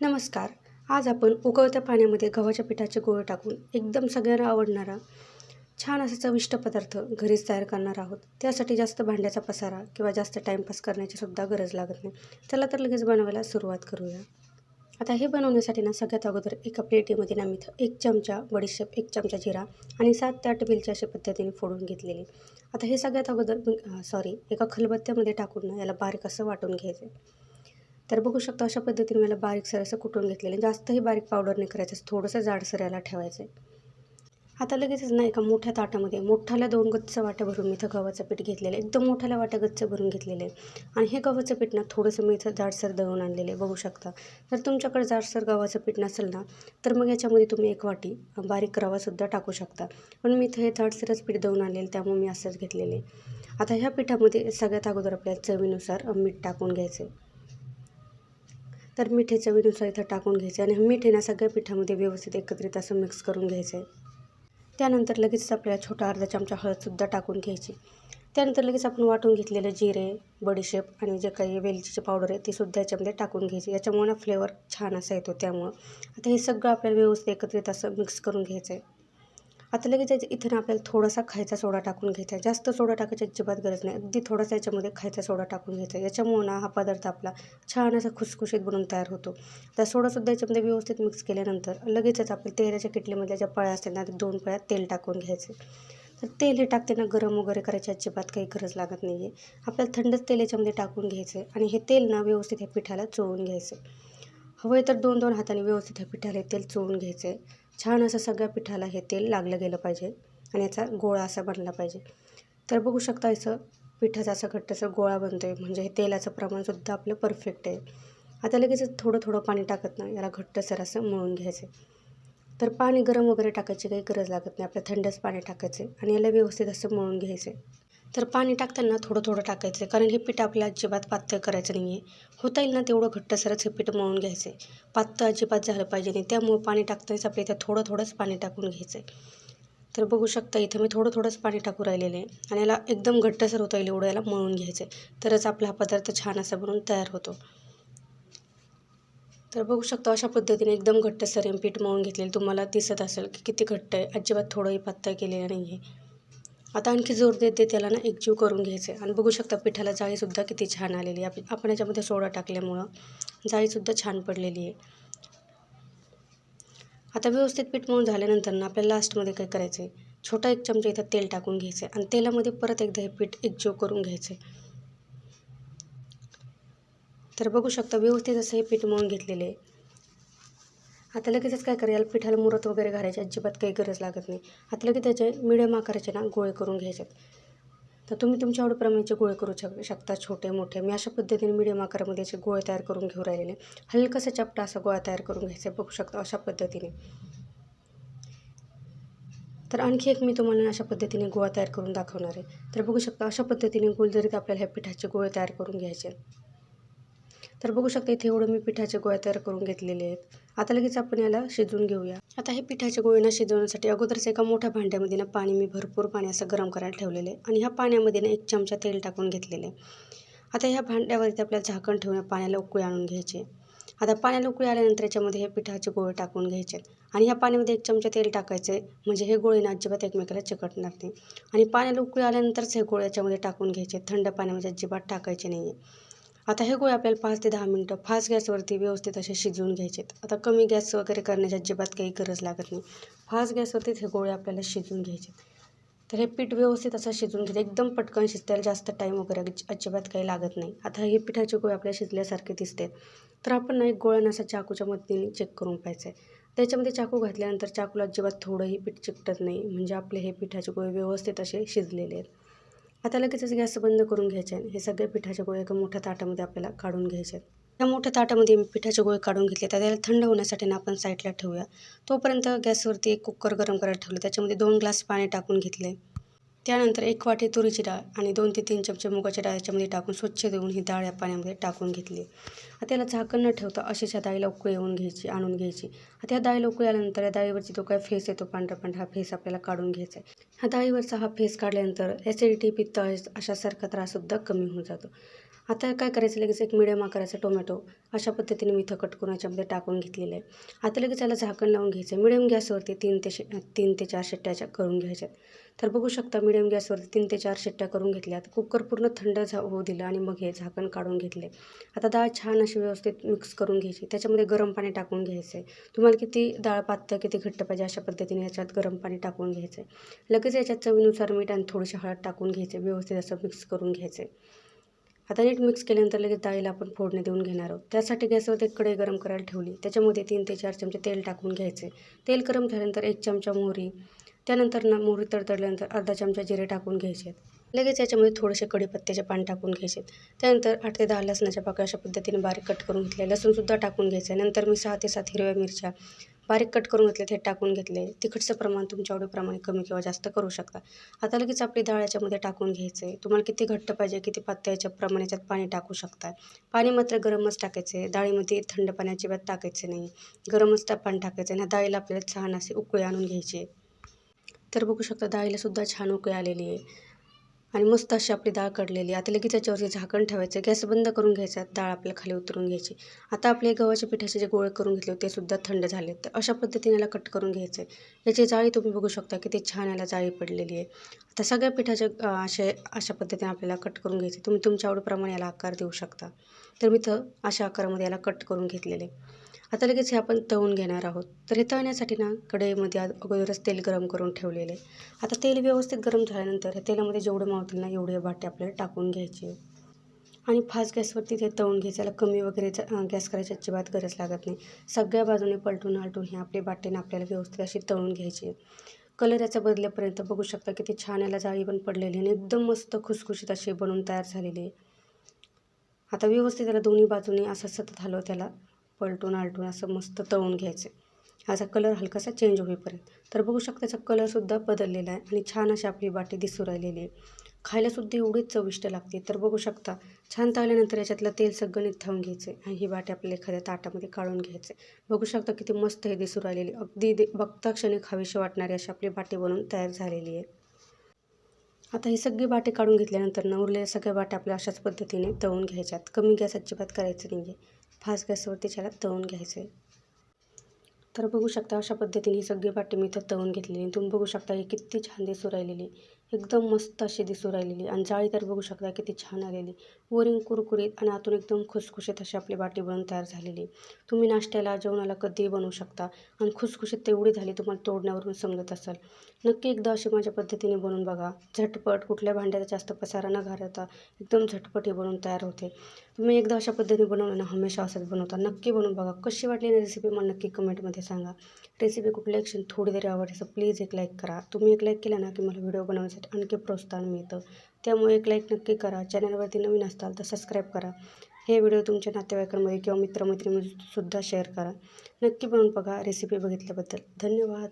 नमस्कार. आज आपण उकळत्या पाण्यामध्ये गव्हाच्या पिठाचे गोळे टाकून एकदम सगळ्यांना आवडणारा छान असा चविष्ट पदार्थ घरीच तयार करणार आहोत. त्यासाठी जास्त भांड्याचा पसारा किंवा जास्त टाईमपास करण्याची सुद्धा गरज लागत नाही. चला तर लगेच बनवायला सुरुवात करूया. आता हे बनवण्यासाठी ना सगळ्यात अगोदर एका प्लेटीमध्ये ना मी एक चमचा बडीशेप एक चमचा जिरा आणि सात ते आठ बिलच्या अशा पद्धतीने फोडून घेतलेली. आता हे सगळ्यात अगोदर सॉरी एका खलबत्त्यामध्ये टाकून ना याला बारीक असं वाटून घ्यायचं तर बघू शकता अशा पद्धतीने मला बारीकसर असं कुटून घेतलेलं आहे. जास्तही बारीक पावडर नाही करायचं थोडंसं जाडसर याला ठेवायचं आहे आता लगेचच ना एका मोठ्या ताटामध्ये मोठ्याला दोन गच्च वाट्या भरून मी इथं गव्हाचं पीठ घेतलेलं आहे. एकदम मोठ्याल्या वाट्या गच्च भरून घेतलेले आहे. आणि हे गव्हाचं पीठ ना थोडंसं मी इथं जाडसर दळून आणलेलं आहे बघू शकता. जर तुमच्याकडे जाडसर गव्हाचं पीठ नसेल ना तर मग याच्यामध्ये तुम्ही एक वाटी बारीक रवासुद्धा टाकू शकता. पण मी इथं हे जाडसरच पीठ दळून आणलेलं त्यामुळे मी असंच घेतलेले आहे. आता ह्या पिठामध्ये सगळ्यात अगोदर आपल्याला चवीनुसार मीठ टाकून घ्यायचं आहे तर मिठे चवीनुसार इथं टाकून घ्यायचं आणि मीठ ना सगळ्या पिठामध्ये व्यवस्थित एकत्रित असं मिक्स करून घ्यायचं आहे. त्यानंतर लगेच आपल्याला छोटा अर्धा चमचा हळदसुद्धा टाकून घ्यायची. त्यानंतर लगेच आपण वाटून घेतलेलं जिरे बडीशेप आणि जे काही वेलचीची पावडर आहे ती सुद्धा याच्यामध्ये टाकून घ्यायची. याच्यामुळे ना फ्लेवर छान असा येतो त्यामुळं. आता हे सगळं आपल्याला व्यवस्थित एकत्रित असं मिक्स करून घ्यायचं आहे. आता लगेच इथं ना आपल्याला थोडासा खायचा सोडा टाकून घ्यायचा आहे. जास्त सोडा टाकायची अजिबात गरज नाही. अगदी थोडासा याच्यामध्ये खायचा सोडा टाकून घ्यायचा आहे. याच्यामुळं ना हा पदार्थ आपला छान असा खुसखुशीत बनून तयार होतो. तर सोडासुद्धा याच्यामध्ये व्यवस्थित मिक्स केल्यानंतर लगेचच आपल्या तेलाच्या किटलीमध्ये ज्या पळ्या असतात ना दोन पळ्या तेल टाकून घ्यायचे. तर तेल हे टाकताना गरम वगैरे करायची अजिबात काही गरज लागत नाही आहे आपल्याला थंडच तेल याच्यामध्ये टाकून घ्यायचं आहे आणि हे तेल ना व्यवस्थित ह्या पिठाला चोळून घ्यायचं हवं तर दोन दोन हाताने व्यवस्थित ह्या पिठाला तेल चोळून घ्यायचं आहे. छान असं सगळ्या पिठाला हे तेल लागलं गेलं पाहिजे आणि याचा गोळा असा बनला पाहिजे. तर बघू शकता असं पिठाचा असा घट्टसर गोळा बनतो आहे म्हणजे हे तेलाचं प्रमाणसुद्धा आपलं परफेक्ट आहे. आता लगेच थोडं थोडं पाणी टाकत ना याला घट्टसर असं मळून घ्यायचं. तर पाणी गरम वगैरे टाकायची काही गरज लागत नाही. आपल्या थंडच पाणी टाकायचं आणि याला व्यवस्थित असं मळून घ्यायचं. तर पाणी टाकताना थोडं थोडं टाकायचं कारण हे पीठ आपल्याला अजिबात पातळ करायचं नाही आहे होता येईल ना तेवढं घट्टसरच हे पीठ मळून घ्यायचं आहे पातळ अजिबात झालं पाहिजे नाही त्यामुळं पाणी टाकतानाच आपल्या इथं थोडं थोडंच पाणी टाकून घ्यायचं आहे तर बघू शकता इथं मी थोडं थोडंच पाणी टाकू राहिलेलं आहे आणि याला एकदम घट्टसर होता येईल एवढं याला मळून घ्यायचं आहे तरच आपला हा पदार्थ छान असा बनून तयार होतो. तर बघू शकता अशा पद्धतीने एकदम घट्टसर पीठ मळून घेतलेलं तुम्हाला दिसत असेल की किती घट्ट आहे. अजिबात थोडंही पातळ केलेलं नाही आहे आता आणखी जोर देत देत त्याला ना एकजीव करून घ्यायचं आहे आणि बघू शकता पिठाला जाळीसुद्धा किती छान आलेली आहे. आपण याच्यामध्ये सोडा टाकल्यामुळं जाळीसुद्धा छान पडलेली आहे. आता व्यवस्थित पीठ मळून झाल्यानंतर ना आपल्याला लास्टमध्ये काय करायचं आहे छोटा एक चमचा इथं तेल टाकून घ्यायचं आहे आणि तेलामध्ये परत एकदा हे पीठ एकजीव करून घ्यायचं आहे तर बघू शकता व्यवस्थित असं हे पीठ मळून घेतलेले आहे. आता लगेचच काय करायला पिठाला मुरत वगैरे घालायची अजिबात काही गरज लागत नाही. आता लगेच त्याचे मिडियम आकाराचे ना गोळे करून घ्यायचे तर तुम्ही तुमच्या आवडीप्रमाणेचे गोळे करू शक शकता छोटे मोठे. मी अशा पद्धतीने मिडियम आकारामध्ये असे गोळे तयार करून घेऊ राहिलेले. हलकासा चपटा असा गोळा तयार करून घ्यायचा बघू शकता अशा पद्धतीने. तर आणखी एक मी तुम्हाला अशा पद्धतीने गोळा तयार करून दाखवणार आहे. तर बघू शकता अशा पद्धतीने गुलजरीत आपल्याला ह्या पिठाचे गोळे तयार करून घ्यायचे तर बघू शकता इथे एवढं मी पिठाचे गोळ्या तयार करून घेतलेले आहेत. आता लगेच आपण याला शिजवून घेऊया. आता हे पिठाचे गोळे ना शिजवण्यासाठी अगोदरच एका मोठ्या भांड्यामध्ये ना पाणी मी भरपूर पाणी असं गरम करायला ठेवलेलं आहे. आणि ह्या पाण्यामध्ये ना एक चमचा तेल टाकून घेतलेले आहे. आता ह्या भांड्यावरती आपल्याला झाकण ठेवून पाण्याला उकळी आणून घ्यायचे आता पाण्याला उकळी आल्यानंतर याच्यामध्ये हे पिठाचे गोळे टाकून घ्यायचे आणि ह्या पाण्यामध्ये एक चमचा तेल टाकायचे म्हणजे हे गोळे ना अजिबात एकमेकाला चिकटणार नाही आणि पाण्याला उकळी आल्यानंतरच हे गोळे याच्यामध्ये टाकून घ्यायचे थंड पाण्यामध्ये अजिबात टाकायचे नाही आहे आता हे गोळे आपल्याला पाच ते दहा मिनटं फास्ट गॅसवरती व्यवस्थित असे शिजवून घ्यायचे आता कमी गॅस वगैरे करण्याची अजिबात काही गरज लागत नाही. फास्ट गॅसवरतीच हे गोळे आपल्याला शिजवून घ्यायचे तर हे पीठ व्यवस्थित असं शिजवून घ्यायचं. एकदम पटकन शिजतायला जास्त टाईम वगैरे अजिबात काही लागत नाही. आता हे पिठाचे गोळे आपल्याला शिजल्यासारखे दिसते. तर आपण ना एक गोळ्यानं असा चाकूच्या मदतीने चेक करून पाहायचं आहे त्याच्यामध्ये चाकू घातल्यानंतर चाकूला अजिबात थोडंही पीठ चिकटत नाही. म्हणजे आपले हे पिठाचे गोळे व्यवस्थित असे शिजलेले आहेत. आता लगेचच गॅस बंद करून घ्यायचे आहे हे सगळे पिठाचे गोळे एका मोठ्या ताटामध्ये आपल्याला काढून घ्यायचे आहेत. त्या मोठ्या ताटामध्ये मी पिठाचे गोळे काढून घेतले तर त्याला थंड होण्यासाठी ना आपण साईडला ठेवूया. तोपर्यंत गॅसवरती एक कुकर गरम करायला ठेवलं. त्याच्यामध्ये दोन ग्लास पाणी टाकून घेतले. त्यानंतर एक वाटी तुरीची डाळ आणि दोन ते तीन चमचे मुगाच्या डाळ याच्यामध्ये टाकून स्वच्छ देऊन ही डाळ या पाण्यामध्ये टाकून घेतली. त्याला झाकण न ठेवता अशीच या डाळीला उकळी येऊन घ्यायची आणून घ्यायची. आता या डाळीला उकळी आल्यानंतर या डाळीवरची जो काय फेस येतो पांढरा पांढरा हा फेस आपल्याला काढून घ्यायचा आहे. ह्या डाळीवरचा हा फेस काढल्यानंतर ॲसिडिटी पित्त अशासारखा त्राससुद्धा कमी होऊन जातो. आता काय करायचं? लगेच एक मिडियम आकाराचा टोमॅटो अशा पद्धतीने मी इथं कट करून याच्यामध्ये टाकून घेतलेलं आहे. आता लगेच याला झाकण लावून घ्यायचं आहे. मिडियम गॅसवरती तीन ते शे तीन ते चार शिट्ट्याच्या करून घ्यायच्या तर बघू शकता मिडियम गॅसवरती तीन ते चार शिट्ट्या करून घेतल्यात कुकर पूर्ण थंड झा होऊ दिलं आणि मग हे झाकण काढून घेतले. आता डाळ छान अशी व्यवस्थित मिक्स करून घ्यायची. त्याच्यामध्ये गरम पाणी टाकून घ्यायचं आहे. तुम्हाला किती डाळ पातळ किती घट्ट पाहिजे अशा पद्धतीने याच्यात गरम पाणी टाकून घ्यायचं आहे. लगेच याच्यात चवीनुसार मीठ आणि थोडीशी हळद टाकून घ्यायचे व्यवस्थित असं मिक्स करून घ्यायचं आहे. आता नीट मिक्स केल्यानंतर लगेच डाळीला आपण फोडणी देऊन घेणार आहोत. त्यासाठी गॅसवर एक कढई गरम करायला ठेवली. त्याच्यामध्ये तीन ते चार चमचे तेल टाकून घ्यायचे. तेल गरम झाल्यानंतर एक चमचा मोहरी त्यानंतर ना मोहरी तडतडल्यानंतर अर्धा चमचा जिरे टाकून घ्यायचे. लगेच याच्यामध्ये थोडेसे कढीपत्त्याचे पान टाकून घ्यायचे. त्यानंतर आठ ते दहा लसणाच्या पाकळ्या अशा पद्धतीने बारीक कट करून घेतले लसूणसुद्धा टाकून घ्यायचे. नंतर मी सहा ते सात हिरव्या मिरच्या बारीक कट करून घेतले ते टाकून घेतले. तिखटचं प्रमाण तुमच्या आवडीप्रमाणे कमी किंवा जास्त करू शकता. आता लगेच आपली डाळ याच्यामध्ये टाकून घ्यायचं. आहे तुम्हाला किती घट्ट पाहिजे किती पातळ याच्या प्रमाणे याच्यात पाणी टाकू शकता. पाणी मात्र गरमच टाकायचं. आहे डाळीमध्ये थंड पाण्याची बात टाकायचं नाही. गरमच त्या पाणी टाकायचं आहे डाळीला आपल्याला छान असे उकळी आणून घ्यायची. तर बघू शकता डाळीलासुद्धा छान उकळी आलेली आहे. आणि मस्त अशी आपली डाळ कडलेली आता लगेच त्याच्यावरती झाकण ठेवायचं. गॅस बंद करून घ्यायचा. डाळ आपल्या खाली उतरून घ्यायची. आता आपले गव्हाच्या पिठाचे जे गोळे करून घेतले ते सुद्धा थंड झाले तर अशा पद्धतीने याला कट करून घ्यायचं. आहे याची जाळी तुम्ही बघू शकता की ते छान याला जाळी पडलेली आहे. आता सगळ्या पिठाचे असे अशा पद्धतीने आपल्याला कट करून घ्यायचे. तुम्ही तुमच्या आवडीप्रमाणे याला आकार देऊ शकता. तर मी इथं अशा आकारामध्ये याला कट करून घेतलेले. आता लगेच हे आपण तळून घेणार आहोत. तर हे तळण्यासाठी ना कढईमध्ये अगोदरच तेल गरम करून ठेवलेले. आता तेल व्यवस्थित गरम झाल्यानंतर हे तेलामध्ये जेवढे मावतील ना एवढे बाटे आपल्याला टाकून घ्यायचे. आणि फास्ट गॅसवरती ते तळून घ्यायच्याला कमी वगैरे गॅस करायची अजिबात गरज लागत नाही. सगळ्या बाजूने पलटून आलटून हे आपले बाटेने आपल्याला व्यवस्थित अशी तळून घ्यायची. कलर याचा बदलेपर्यंत बघू शकता किती छान याला जाळी पण पडलेली आणि एकदम मस्त खुसखुशीत अशी बनवून तयार झालेली. आहे आता व्यवस्थित त्याला दोन्ही बाजूने असं सतत हलव त्याला पलटून आलटून असं मस्त तळून घ्यायचं. असा कलर हलकासा चेंज होईपर्यंत. तर बघू शकता त्याचा कलरसुद्धा बदललेला आहे आणि छान अशी आपली बाटी दिसू राहिलेली आहे. खायलासुद्धा एवढीच चविष्ट लागते. तर बघू शकता छान तळल्यानंतर याच्यातलं तेल सगळं निथावून घ्यायचं आणि ही बाटी आपल्याला एखाद्या ताटामध्ये काढून घ्यायचं. बघू शकता किती मस्त हे दिसू राहिलेली अगदी बघता क्षणी खावीशी वाटणारी अशी आपली बाटी बनवून तयार झालेली आहे. आता ही सगळी बाटे काढून घेतल्यानंतर ना उरलेल्या सगळ्या बाट्या आपल्या अशाच पद्धतीने तळून घ्यायच्यात. कमी गॅस अजिबात करायचं नाही आहे फास्ट गॅसवरती त्याला तळून घ्यायचं आहे तर बघू शकता अशा पद्धतीने ही सगळी बाटी मी इथं तळून घेतलेली. तुम्ही बघू शकता ही किती छान दिसू राहिलेली. एकदम मस्त अशी दिसू राहिलेली आणि जाळी तर बघू शकता किती छान आलेली. वरून कुरकुरीत आणि आतून एकदम खुसखुशीत अशी आपली बाटी बनवून तयार झालेली. तुम्ही नाश्त्याला जेवणाला कधीही बनवू शकता आणि खुसखुशीत तेवढी झाली तुम्हाला तोडण्यावरून समजत असाल. नक्की एकदा अशी माझ्या पद्धतीने बनवून बघा. झटपट कुठल्या भांड्याचा जास्त पसारा न घालता एकदम झटपट हे बनवून तयार होते. तुम्ही एकदा अशा पद्धतीने बनवलं ना हमेशा असंच बनवता. नक्की बनवून बघा. कशी वाटली ना रेसिपी मला नक्की कमेंटमध्ये सांगा. रेसिपी कुठली असेल थोडी तरी आवडते प्लीज एक लाईक करा. तुम्ही एक लाईक केला ना की मला व्हिडिओ बनवण्यासाठी आणखी प्रोत्साहन मिळतं. त्यामुळे एक लाईक नक्की करा. चॅनलवरती नवीन असताल तर सबस्क्राईब करा. हे व्हिडिओ तुमच्या नातेवाईकांमध्ये किंवा मित्रमैत्रिणीमध्ये सुद्धा शेअर करा. नक्की बनवून बघा रेसिपी बघितल्याबद्दल. धन्यवाद.